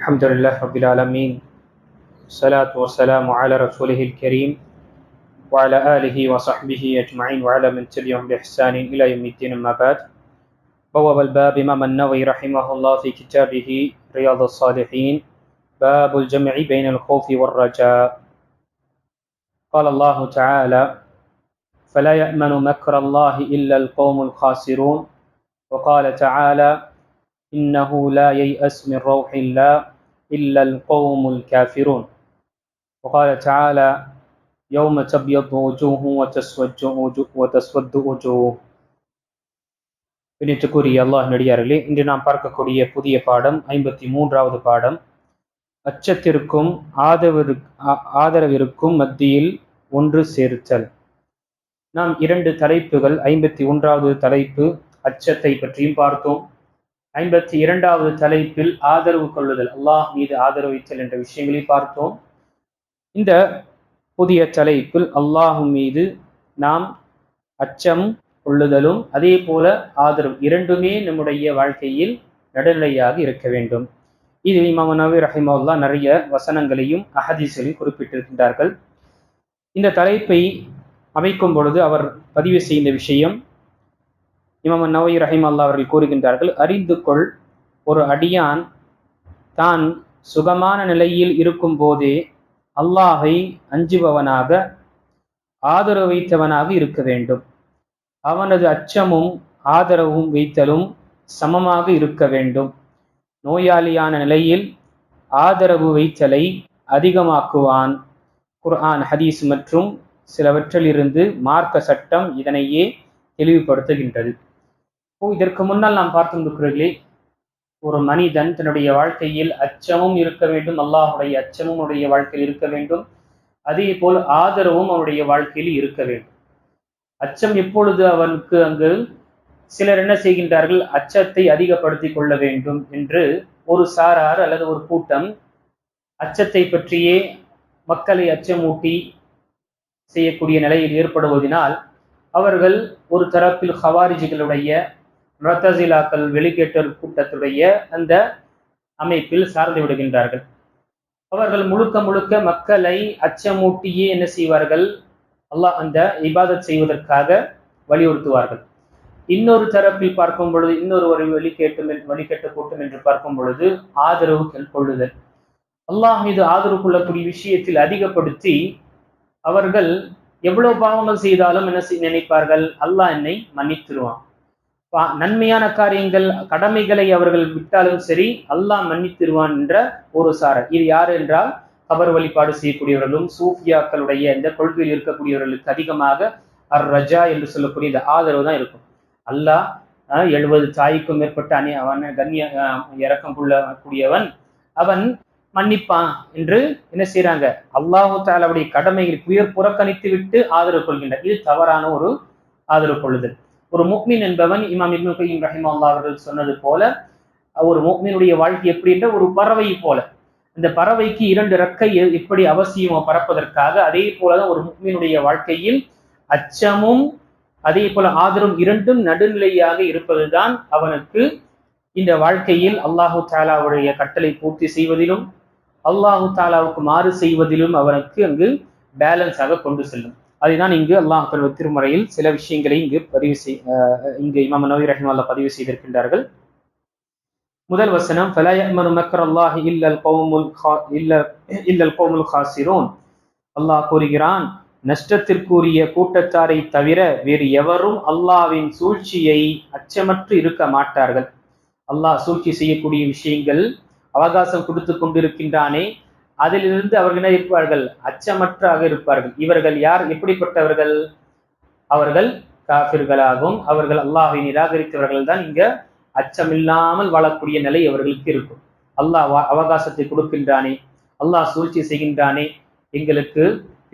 الحمد لله رب العالمين الصلاة والسلام على رسوله الكريم وعلى آله وصحبه أجمعين وعلى من تبعهم بإحسان إلى يوم الدين أما بعد. بواب الباب إمام النووي رحمه الله في كتابه رياض الصالحين باب الجمع بين الخوف والرجاء. قال الله تعالى فلا يأمن مكر الله إلا القوم الخاسرون وقال تعالى إنه لا ييأس من روح الله إلا القوم الكافرون وقال تعالى يوم تبيض وجوه وتسود وجوه وتسود وجوه பின்னிட்டுக்குரிய அல்லாஹ் நடிகார்களே இன்று நாம் பார்க்கக்கூடிய புதிய பாடம் ஐம்பத்தி மூன்றாவது பாடம் அச்சத்திற்கும் ஆதரவு ஆதரவிற்கும் மத்தியில் ஒன்று சேர்த்தல் நாம் இரண்டு தலைப்புகள் ஐம்பத்தி ஒன்றாவது தலைப்பு அச்சத்தை பற்றியும் பார்த்தோம் ஐம்பத்தி இரண்டாவது தலைப்பில் ஆதரவு கொள்ளுதல். அல்லாஹ் மீது ஆதரவு வைத்தல் என்ற விஷயங்களை பார்த்தோம். இந்த புதிய தலைப்பில் அல்லாஹு மீது நாம் அச்சம் கொள்ளுதலும் அதே போல ஆதரவு இரண்டுமே நம்முடைய வாழ்க்கையில் நடுநிலையாக இருக்க வேண்டும். இது இமாம் நபி ரஹிமல்லா நிறைய வசனங்களையும் அஹதீஸ்களையும் குறிப்பிட்டிருக்கின்றார்கள். இந்த தலைப்பை அமைக்கும் பொழுது அவர் பதிவு செய்த விஷயம் இமாம் நவை ரஹிம் அல்லா அவர்கள் கூறுகின்றார்கள் அறிந்து கொள் ஒரு அடியான் தான் சுகமான நிலையில் இருக்கும் போதே அல்லாஹை அஞ்சுபவனாக ஆதரவு வைத்தவனாக இருக்க வேண்டும். அவனது அச்சமும் ஆதரவும் வைத்தலும் சமமாக இருக்க வேண்டும். நோயாளியான நிலையில் ஆதரவு வைத்தலை அதிகமாக்குவான். குர்ஆன் ஹதீஸ் மற்றும் சிலவற்றிலிருந்து மார்க்க சட்டம் இதனையே தெளிவுபடுத்துகின்றது. இதற்கு முன்னால் நாம் பார்த்திருக்கிறீர்களே ஒரு மனிதன் தன்னுடைய வாழ்க்கையில் அச்சமும் இருக்க வேண்டும் அல்லாஹுடைய அச்சமும் அவனுடைய வாழ்க்கையில் இருக்க வேண்டும். அதே போல் ஆதரவும் அவனுடைய வாழ்க்கையில் இருக்க வேண்டும். அச்சம் எப்பொழுது அவனுக்கு அங்கு சிலர் என்ன செய்கின்றார்கள் அச்சத்தை அதிகப்படுத்தி கொள்ள வேண்டும் என்று ஒரு சாரார் அல்லது ஒரு கூட்டம் அச்சத்தை பற்றியே மக்களை அச்சமூட்டி செய்யக்கூடிய நிலையில் ஏற்படுவதனால் அவர்கள் ஒரு தரப்பில் ஹவாரிஜிகளுடைய மரத்தசிலாக்கள் வெளிக்கேட்டல் கூட்டத்துடைய அந்த அமைப்பில் சார்ந்து விடுகின்றார்கள். அவர்கள் முழுக்க முழுக்க மக்களை அச்சமூட்டியே என்ன செய்வார்கள்? அல்லாஹ் அந்த இபாதத் செய்வதற்காக வலியுறுத்துவார்கள். இன்னொரு தரப்பில் பார்க்கும் பொழுது இன்னொரு ஒரு வெளிக்கேட்டும் வெளிக்கேட்ட கூட்டம் என்று பார்க்கும் பொழுது ஆதரவு கொள்ளுதல். அல்லாஹ் மீது ஆதரவு கொள்ளக்கூடிய விஷயத்தில் அதிகப்படுத்தி அவர்கள் எவ்வளவு பாவங்கள் செய்தாலும் என்ன நினைப்பார்கள்? அல்லாஹ் என்னை மன்னித்திருவான். நன்மையான காரியங்கள் கடமைகளை அவர்கள் விட்டாலும் சரி அல்லாஹ் மன்னித்திருவான் என்ற ஒரு சாரர் இது யார் என்றால் கபர் வழிபாடு செய்யக்கூடியவர்களும் சூஃபியாக்களுடைய இந்த கொள்கையில் இருக்கக்கூடியவர்களுக்கு அதிகமாக அர் ரஜா என்று சொல்லக்கூடிய இந்த ஆதரவு தான் இருக்கும். அல்லாஹ் எழுபது தாய்க்கும் மேற்பட்ட அணி அவன் கண்ணிய இறக்கம் கூடியவன் அவன் மன்னிப்பான் என்று என்ன செய்யறாங்க அல்லாஹு தாலாவுடைய கடமைகள் உயர் புறக்கணித்து விட்டு ஆதரவு கொள்கின்றார் இது தவறான ஒரு ஆதரவு கொள்ளுதல். ஒரு முக்மின் என்பவன் இமாம் இப்னு கையும் ரஹிமல்லா அவர்கள் சொன்னது போல ஒரு முக்மினுடைய வாழ்க்கை எப்படி என்ற ஒரு பறவை போல. இந்த பறவைக்கு இரண்டு ரெக்கை எப்படி அவசியமோ பறப்பதற்காக அதே போலதான் ஒரு முக்மினுடைய வாழ்க்கையில் அச்சமும் அதே போல ஆதரவும் இரண்டும் நடுநிலையாக இருப்பதுதான் அவனுக்கு இந்த வாழ்க்கையில் அல்லாஹு தாலாவுடைய கட்டளை பூர்த்தி செய்வதிலும் அல்லாஹு தாலாவுக்கு மாறு செய்வதிலும் அவனுக்கு அங்கு பேலன்ஸாக கொண்டு செல்லும். அதைதான் இங்கு அல்லாஹ் திருமறையில் சில விஷயங்களை இங்கு பதிவு செய் இங்கு இமாம் நவி ரஹிமால்லா பதிவு செய்திருக்கின்றார்கள். முதல் வசனம் மக்கர் அல்லாஹ் இல்லல் கௌமுல் இல்ல இல்லல் கௌமுல் ஹாசிரோன் அல்லாஹ் கூறுகிறான் நஷ்டத்திற்குரிய கூட்டத்தாரை தவிர வேறு எவரும் அல்லாவின் சூழ்ச்சியை அச்சமற்று இருக்க மாட்டார்கள். அல்லாஹ் சூழ்ச்சி செய்யக்கூடிய விஷயங்கள் அவகாசம் கொடுத்து கொண்டிருக்கின்றானே அதிலிருந்து அவர்கள் என்ன இருப்பார்கள்? அச்சமற்றாக இருப்பார்கள். இவர்கள் யார்? எப்படிப்பட்டவர்கள்? அவர்கள் காபிர்களாகவும் அவர்கள் அல்லாஹை நிராகரித்தவர்கள் தான் இங்க அச்சமில்லாமல் வாழக்கூடிய நிலை அவர்களுக்கு இருக்கும். அல்லாஹ் அவகாசத்தை கொடுக்கின்றானே. அல்லாஹ் சூழ்ச்சி செய்கின்றானே. எங்களுக்கு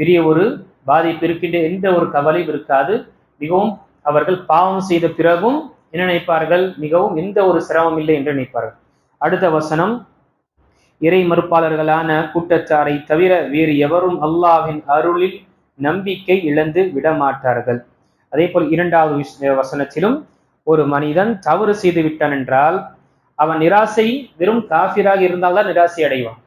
பெரிய ஒரு பாதிப்பு இருக்கின்ற எந்த ஒரு கவலையும் இருக்காது. மிகவும் அவர்கள் பாவம் செய்த பிறகும் என்ன நினைப்பார்கள்? மிகவும் எந்த ஒரு சிரமம் இல்லை என்று நினைப்பார்கள். அடுத்த வசனம் இறை மறுப்பாளர்களான கூட்டத்தாரை தவிர வேறு எவரும் அல்லாவின் அருளில் நம்பிக்கை இழந்து விடமாட்டார்கள். அதே போல் இரண்டாவது வசனத்திலும் ஒரு மனிதன் தவறு செய்து விட்டான் என்றால் அவன் நிராசை வெறும் காஃபிராக இருந்தால்தான் நிராசை அடைவான்.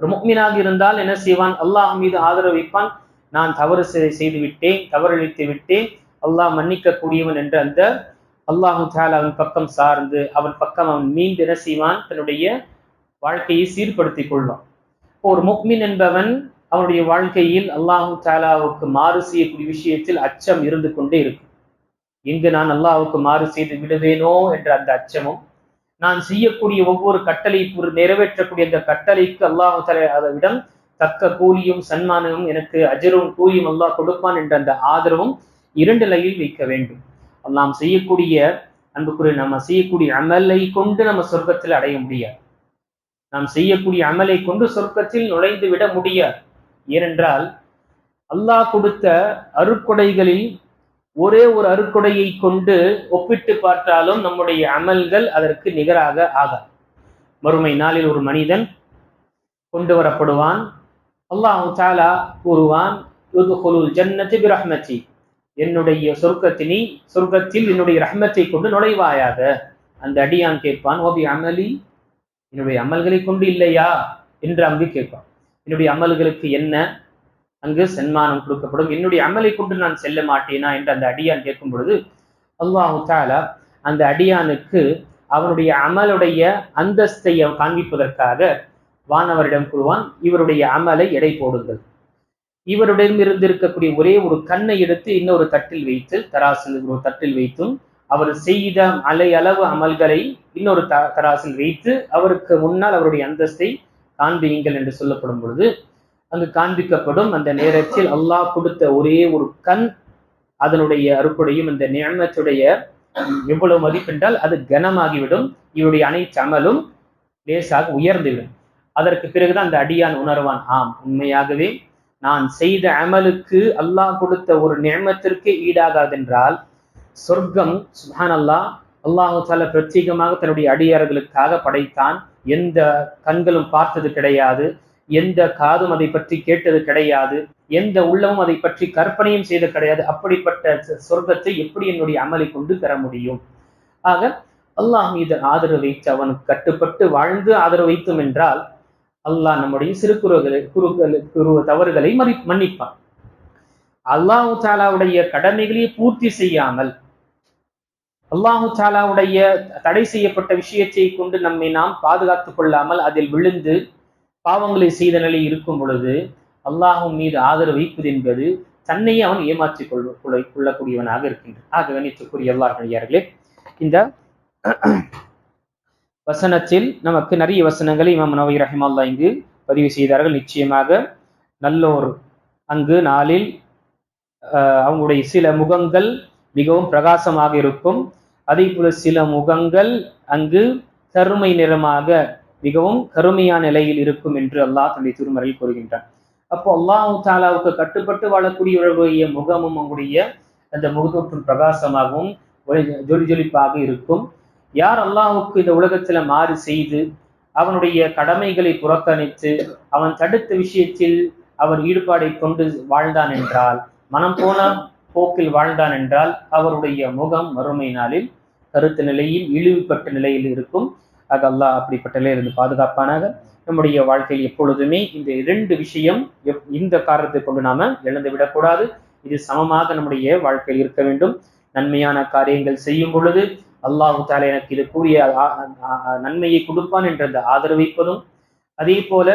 ஒரு முக்மீனாக இருந்தால் என்ன செய்வான்? அல்லாஹ் மீது ஆதரவு வைப்பான். நான் தவறு செய்து விட்டேன் தவறளித்து விட்டேன். அல்லாஹ் மன்னிக்க கூடியவன் என்ற அந்த அல்லாஹு அவன் பக்கம் சார்ந்து அவன் பக்கம் அவன் மீண்டு என்ன செய்வான்? தன்னுடைய வாழ்க்கையை சீர்படுத்திக் கொள்ளும். ஒரு முக்மின் என்பவன் அவனுடைய வாழ்க்கையில் அல்லாஹு தாலாவுக்கு மாறு செய்யக்கூடிய விஷயத்தில் அச்சம் இருந்து கொண்டே இருக்கும். எங்கு நான் அல்லாஹுக்கு மாறு செய்து விடுவேனோ என்ற அந்த அச்சமும் நான் செய்யக்கூடிய ஒவ்வொரு கட்டளை நிறைவேற்றக்கூடிய அந்த கட்டளைக்கு அல்லாஹு தாலா தக்க கூலியும் சன்மானமும் எனக்கு அஜரும் கூலியும் அல்லாஹ் கொடுப்பான் என்ற அந்த ஆதரவும் இரண்டு நிலையில் வைக்க வேண்டும். நாம் செய்யக்கூடிய அன்புக்குரிய நம்ம செய்யக்கூடிய அமலை கொண்டு நம்ம சொர்க்கத்தில் அடைய முடியாது. நாம் செய்யக்கூடிய அமலை கொண்டு சொர்க்கத்தில் நுழைந்து விட முடியாது. ஏனென்றால் அல்லாஹ் கொடுத்த அருக்கொடைகளில் ஒரே ஒரு அருக்கொடையை கொண்டு ஒப்பிட்டு பார்த்தாலும் நம்முடைய அமல்கள் அதற்கு நிகராக ஆகாது. மறுமை நாளில் ஒரு மனிதன் கொண்டு வரப்படுவான். அல்லாஹ் தாலா கூறுவான் ஜன்னதி பிரஹ்மதி. என்னுடைய சொர்க்கத்தினி சொர்க்கத்தில் என்னுடைய ரஹ்மத்தை கொண்டு நுழைவாயாக. அந்த அடியான் கேட்பான் ஓபி அமலி என்னுடைய அமல்களை கொண்டு இல்லையா? என்று அங்கு கேட்பான் என்னுடைய அமல்களுக்கு என்ன? அங்கு சன்மானம் கொடுக்கப்படும். என்னுடைய அமலை கொண்டு நான் செல்ல மாட்டேனா? என்று அந்த அடியான் கேட்கும் பொழுது அல்லாஹு தாலா அந்த அடியானுக்கு அவனுடைய அமலுடைய அந்தஸ்தை காண்பிப்பதற்காக வானவரிடம் கூறுவான் இவருடைய அமலை எடை போடுங்கள். இவருடன் இருக்கக்கூடிய ஒரே ஒரு கண்ணை எடுத்து இன்னொரு தட்டில் வைத்து தராசில் ஒரு தட்டில் வைத்தும் அவர் செய்த அலையளவு அமல்களை இன்னொரு த தராசில் வைத்து அவருக்கு முன்னால் அவருடைய அந்தஸ்தை காண்பியுங்கள் என்று சொல்லப்படும் பொழுது அங்கு காண்பிக்கப்படும் அந்த நேரத்தில் அல்லாஹ் கொடுத்த ஒரே ஒரு கண் அதனுடைய அறுப்புடையும் இந்த நியமத்துடைய எவ்வளவு மதிப்பென்றால் அது கனமாகிவிடும். இவருடைய அனைத்து அமலும் லேசாக உயர்ந்துவிடும். அதற்கு பிறகுதான் அந்த அடியான் உணர்வான் ஆம் உண்மையாகவே நான் செய்த அமலுக்கு அல்லாஹ் கொடுத்த ஒரு நியமத்திற்கு ஈடாகாதென்றால் சொர்க்கம் சுஹான் அல்லா அல்லாஹு தால பிரத்யேகமாக தன்னுடைய அடியார்களுக்காக படைத்தான். எந்த கண்களும் பார்த்தது கிடையாது. எந்த காதும் அதை பற்றி கேட்டது கிடையாது. எந்த உள்ளமும் அதை பற்றி கற்பனையும் செய்தது கிடையாது. அப்படிப்பட்ட சொர்க்கத்தை எப்படி என்னுடைய அமலை கொண்டு பெற முடியும்? ஆக அல்லாஹ் மீது ஆதரவு வைத்து அவனுக்கு கட்டுப்பட்டு வாழ்ந்து ஆதரவு வைத்தோம் என்றால் அல்லாஹ் நம்முடைய சிறு குறுகளை குறுகள் குரு தவறுகளை மறி மன்னிப்பான். அல்லாஹு தாலாவுடைய கடமைகளையே பூர்த்தி செய்யாமல் அல்லாஹு தாலாவுடைய தடை செய்யப்பட்ட விஷயத்தை கொண்டு நம்மை நாம் பாதுகாத்துக் கொள்ளாமல் அதில் விழுந்து பாவங்களை செய்த நிலை இருக்கும் பொழுது அல்லாஹும் மீது ஆதரவு வைப்பது என்பது தன்னையே அவன் ஏமாற்றிக் கொள் கொள்ளக்கூடியவனாக இருக்கின்றான் ஆக கணித்துக்குரிய எல்லார்களே இந்த வசனத்தில் நமக்கு நிறைய வசனங்களை இமாம் நவை ரஹிமல்லா இங்கு பதிவு செய்தார்கள். நிச்சயமாக நல்லோர் அங்கு நாளில் அவங்களுடைய சில முகங்கள் மிகவும் பிரகாசமாக இருக்கும். அதே போல சில முகங்கள் அங்கு கருமை நிறமாக மிகவும் கருமையான நிலையில் இருக்கும் என்று அல்லாஹ் தன்னுடைய திருமறையில் கூறுகின்றான். அப்போ அல்லாஹு தாலாவுக்கு கட்டுப்பட்டு வாழக்கூடியவர்களுடைய முகமும் அவங்களுடைய அந்த முகத்தோற்றும் பிரகாசமாகவும் ஜொலி ஜொலிப்பாக இருக்கும். யார் அல்லாஹுக்கு இந்த உலகத்துல மாறு செய்து அவனுடைய கடமைகளை புறக்கணித்து அவன் தடுத்த விஷயத்தில் அவன் ஈடுபாடை கொண்டு வாழ்ந்தான் என்றால் மனம் போன போக்கில் வாழ்ந்தான் என்றால் அவருடைய முகம் மறுமை நாளில் கருத்து நிலையில் இழிவுபட்ட நிலையில் இருக்கும். அது அல்லாஹ் அப்படிப்பட்ட நிலையிலிருந்து பாதுகாப்பானாக நம்முடைய வாழ்க்கையில் எப்பொழுதுமே இந்த இரண்டு விஷயம் இந்த காரணத்தை கொண்டு நாம இழந்து விடக்கூடாது. இது சமமாக நம்முடைய வாழ்க்கையில் இருக்க வேண்டும். நன்மையான காரியங்கள் செய்யும் பொழுது அல்லாஹு தாலா எனக்கு இது கூறிய நன்மையை கொடுப்பான் என்ற அந்த ஆதரவைப்பதும் அதே போல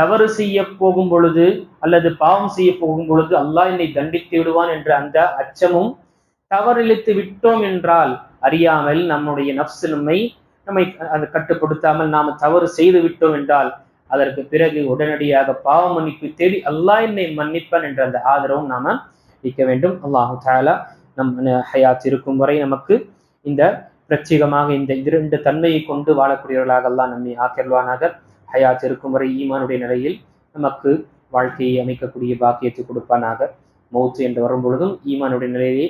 தவறு செய்ய போகும் பொழுது அல்லது பாவம் செய்ய போகும் பொழுது அல்லாஹ் என்னை தண்டித்து விடுவான் என்ற அந்த அச்சமும் தவறிழித்து விட்டோம் என்றால் அறியாமல் நம்முடைய நப்சு நம்மை நம்மை அது கட்டுப்படுத்தாமல் நாம் தவறு செய்து விட்டோம் என்றால் அதற்கு பிறகு உடனடியாக பாவ மன்னிப்பு தேடி அல்லாஹ் என்னை மன்னிப்பான் என்ற அந்த ஆதரவும் நாம வைக்க வேண்டும். அல்லாஹு தாலா நம் ஹயாத் இருக்கும் வரை நமக்கு இந்த பிரத்யேகமாக இந்த இரண்டு தன்மையை கொண்டு வாழக்கூடியவர்களாக எல்லாம் நம்மை ஆக்கிரவானாக ஹயாத் இருக்கும் வரை ஈமானுடைய நிலையில் நமக்கு வாழ்க்கையை அமைக்கக்கூடிய பாக்கியத்தை கொடுப்பானாக. மௌத்து என்று வரும் பொழுதும் ஈமானுடைய நிலையிலே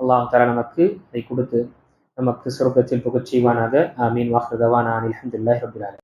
அல்லாஹ் தலா நமக்கு அதை கொடுத்து நமக்கு சொர்க்கத்தில் புகச் செய்வானாக ஆமீன் வாஹ்ரதவான் அலமதுல்லாஹ் ரபுல்லாலே